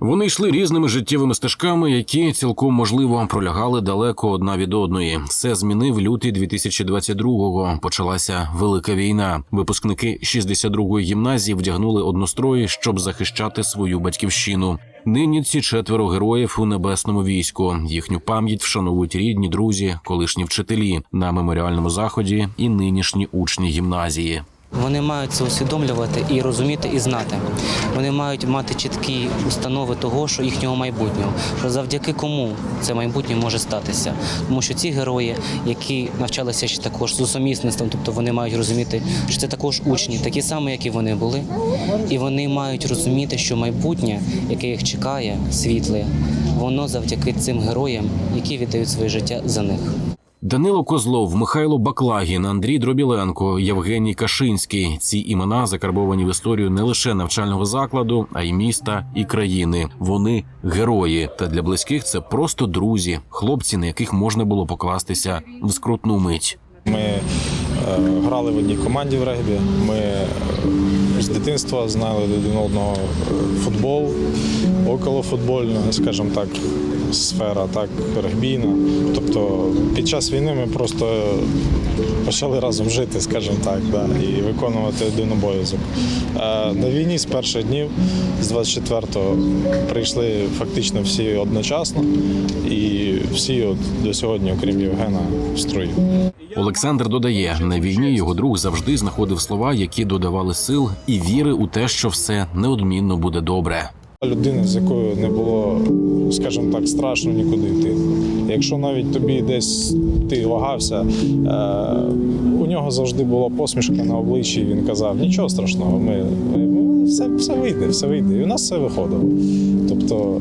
Вони йшли різними життєвими стежками, які цілком можливо пролягали далеко одна від одної. Все змінив лютий 2022-го. Почалася велика війна. Випускники 62-ї гімназії вдягнули однострої, щоб захищати свою батьківщину. Нині ці четверо героїв у небесному війську. Їхню пам'ять вшановують рідні, друзі, колишні вчителі на меморіальному заході і нинішні учні гімназії. Вони мають це усвідомлювати і розуміти, і знати. Вони мають мати чіткі установи того, що їхнього майбутнього, що завдяки кому це майбутнє може статися. Тому що ці герої, які навчалися ще також з усумісництвом, тобто вони мають розуміти, що це також учні, такі самі, як і вони були, і вони мають розуміти, що майбутнє, яке їх чекає, світле, воно завдяки цим героям, які віддають своє життя за них. Данило Козлов, Михайло Баклагін, Андрій Дробіленко, Євгеній Кашинський. Ці імена закарбовані в історію не лише навчального закладу, а й міста і країни. Вони герої. Та для близьких це просто друзі, хлопці, на яких можна було покластися в скрутну мить. Ми е, грали в одній команді в регбі. Ми е, з дитинства знали один одного е, футбол, околофутбольна, скажімо так, сфера, так, регбійна. Тобто під час війни ми просто почали разом жити, скажімо так, да, і виконувати один обов'язок. Е, На війні з перших днів, з 24-го, прийшли фактично всі одночасно, і всі от до сьогодні, окрім Євгена, в строї. Олександр додає, на війні його друг завжди знаходив слова, які додавали сил і віри у те, що все неодмінно буде добре. Людина, з якою не було, скажімо так, страшно нікуди йти. Якщо навіть тобі десь ти вагався, е, у нього завжди була посмішка на обличчі. Він казав: нічого страшного, ми, ми- все, все вийде, все вийде. І у нас все виходило. Тобто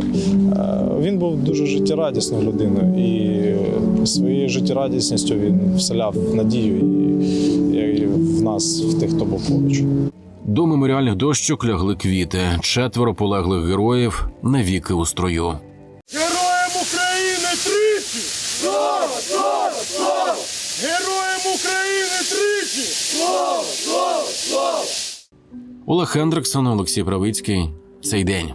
е, він був дуже життєрадісною людиною, і своєю життєрадісністю він вселяв надію і в нас, в тих, хто був поруч. До меморіальних дощок лягли квіти. Четверо полеглих героїв навіки у строю. Героям України тричі! Слава! Слава! Слава! Героям України тричі! Слава! Слава! Слава! Олег Хендриксон, Олексій Правицький. Цей день.